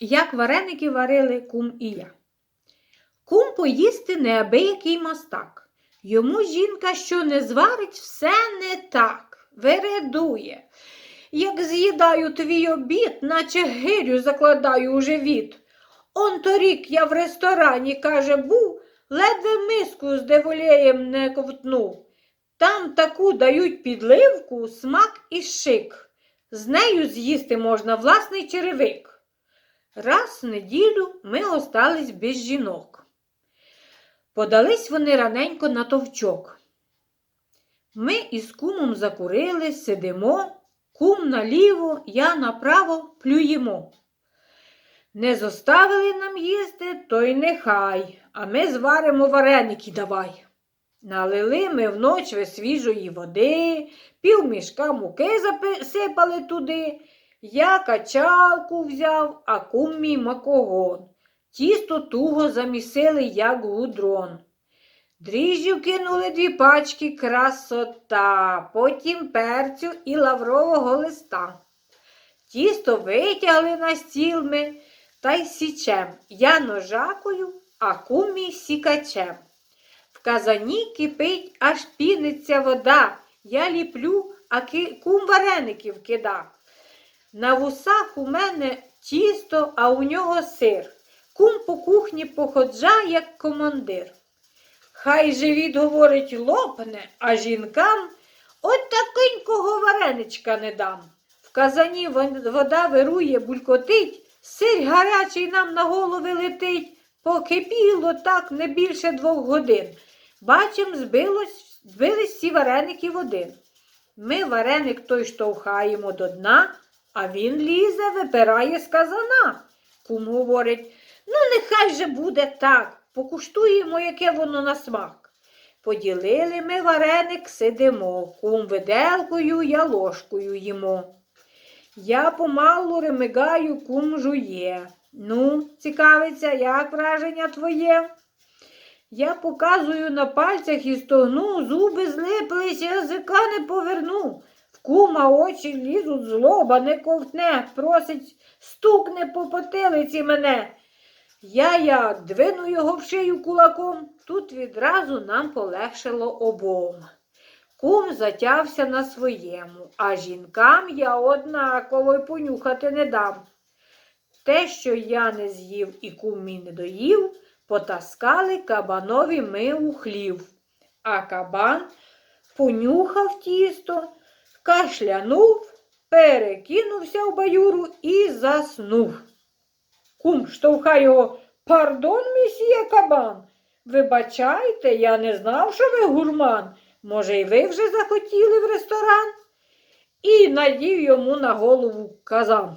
Як вареники варили кум і я. Кум поїсти неабиякий мастак. Йому жінка, що не зварить, все не так, вередує. Як з'їдаю твій обід, наче гирю закладаю у живіт. Он торік я в ресторані, каже, був, ледве миску з деволеєм не ковтнув. Там таку дають підливку, смак і шик. З нею з'їсти можна власний черевик. Раз в неділю ми остались без жінок. Подались вони раненько на товчок. Ми із кумом закурили, сидимо, кум наліво, я направо плюємо. Не зоставили нам їсти, то й нехай, а ми зваримо вареники давай. Налили ми вночі свіжої води, пів мішка муки засипали туди. Я качалку взяв, а кум мій макогон. Тісто туго замісили, як гудрон. Дріжджів кинули дві пачки красота, потім перцю і лаврового листа. Тісто витягли на стіл ми та й січем. Я ножакою, а кум сікачем. В казані кипить, аж піниться вода. Я ліплю, а кум вареників кида. На вусах у мене тісто, а у нього сир. Кум по кухні походжа, як командир. Хай живіт, говорить, лопне, а жінкам от такенького вареничка не дам. В казані вода вирує, булькотить, сир гарячий нам на голови летить. Покипіло так не більше двох годин. Бачим, збилось, збились всі вареники в один. Ми вареник той штовхаємо до дна, а він лізе, випирає з казана. Кум говорить, ну нехай же буде так, покуштуємо, яке воно на смак. Поділили ми вареник, сидимо, кум виделкою, я ложкою їмо. Я помалу ремигаю, кум жує. Ну, цікавиться, як враження твоє? Я показую на пальцях і стогну, зуби злипились, язика не поверну. Кума очі лізуть, злоба не ковтне, просить, стукне по потилиці мене. Я я двину його в шию кулаком, тут відразу нам полегшило обом. Кум затявся на своєму, а жінкам я однаково й понюхати не дам. Те, що я не з'їв і кум мій не доїв, потаскали кабанові ми у хлів. А кабан понюхав тісто, кашлянув, перекинувся в баюру і заснув. Кум штовхає його. Пардон, місьє кабан. Вибачайте, я не знав, що ви гурман. Може, й ви вже захотіли в ресторан? І надів йому на голову казан.